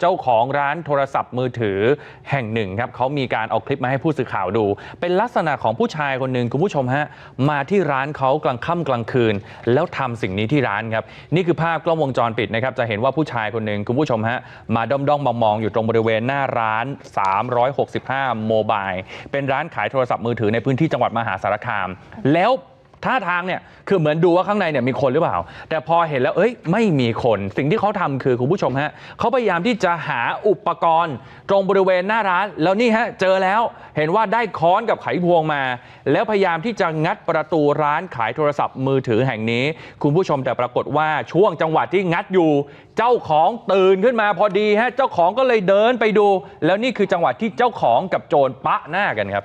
เจ้าของร้านโทรศัพท์มือถือแห่งหนึ่งครับเขามีการเอาคลิปมาให้ผู้สื่อข่าวดู เป็นลักษณะของผู้ชายคนหนึ่งคุณผู้ชมฮะมาที่ร้านเขากลางค่ำกลางคืน แล้วทำสิ่งนี้ที่ร้านครับนี่คือภาพกล้องวงจรปิดนะครับจะเห็นว่าผู้ชายคนหนึ่งคุณผู้ชมฮะมาด้อมด้อมมองมองๆอยู่ตรงบริเวณหน้าร้าน 365โมบายเป็นร้านขายโทรศัพท์มือถือในพื้นที่จังหวัดมหาสารคาม แล้ว ท่าทางเนี่ยคือเหมือนดูว่าข้างในเนี่ยมีคนหรือเปล่า แต่พอเห็นแล้วเอ้ยไม่มีคนสิ่งที่เขาทำคือคุณผู้ชมฮะเขาพยายามที่จะหาอุปกรณ์ ตรงบริเวณหน้าร้าน แล้วนี่ฮะเจอแล้วเห็นว่าได้ค้อนกับไขควงมา แล้วพยายามที่จะงัดประตูร้านขายโทรศัพท์มือถือแห่งนี้ คุณผู้ชมแต่ปรากฏว่าช่วงจังหวะที่งัดอยู่ เจ้าของตื่นขึ้นมาพอดีฮะเจ้าของก็เลยเดินไปดู แล้วนี่คือจังหวะที่เจ้าของกับโจรปะหน้ากันครับ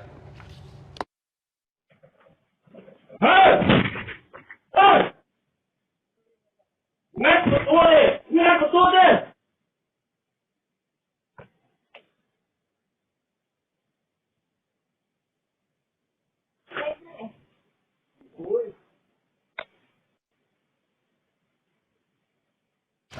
เฮ้ยเฮ้ยงัดประตูดิงัดประตูดิ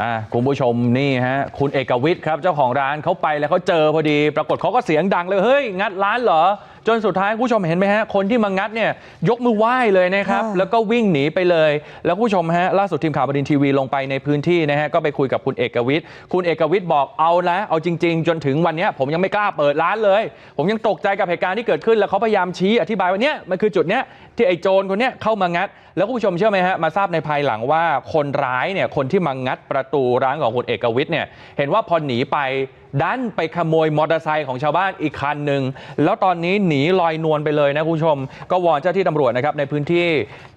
อ่าคุณผู้ชมนี่ฮะคุณเอกวิทย์ครับเจ้าของร้านเขาไปแล้วเขาเจอพอดี ปรากฏเขาก็เสียงดังเลยเฮ้ย งัดร้านเหรอ จนสุดท้ายคุณผู้ชมเห็นไหมฮะคนที่มางัดเนี่ยยกมือไหว้เลยนะครับค่ะแล้วก็วิ่งหนีไปเลย แล้วคุณผู้ชมฮะล่าสุดทีมข่าวบดินทร์ทีวีลงไปในพื้นที่นะฮะก็ไปคุยกับคุณเอกวิทย์คุณเอกวิทย์บอกเอาละเอาจริง ๆ จนถึงวันเนี้ยผมยังไม่กล้าเปิดร้านเลย ผมยังตกใจกับเหตุการณ์ที่เกิดขึ้นแล้วเขาพยายามชี้อธิบายว่าเนี้ยมันคือจุดเนี้ยที่ไอ้โจรคนเนี้ยเข้ามางัด แล้วคุณผู้ชมเชื่อไหมฮะมาทราบในภายหลังว่าคนร้ายเนี่ยคนที่มางัดประตูร้านของคุณเอกวิทย์เนี่ยเห็นว่าพอหนีไปดันไปขโมยมอเตอร์ไซค์ของชาวบ้านอีกคันหนึ่งแล้วตอนนี้หนีลอยนวลไปเลยนะคุณผู้ชม ก็วอนเจ้าที่ตำรวจนะครับในพื้นที่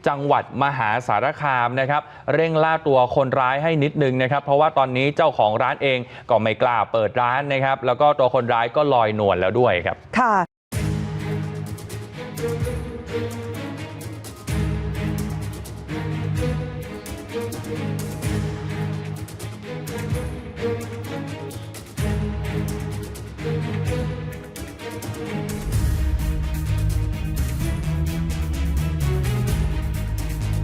จังหวัดมหาสารคามนะครับเร่งล่าตัวคนร้ายให้นิดนึงนะครับ เพราะว่าตอนนี้เจ้าของร้านเองก็ไม่กล้าเปิดร้านนะครับ แล้วก็ตัวคนร้ายก็ลอยนวลแล้วด้วยครับค่ะ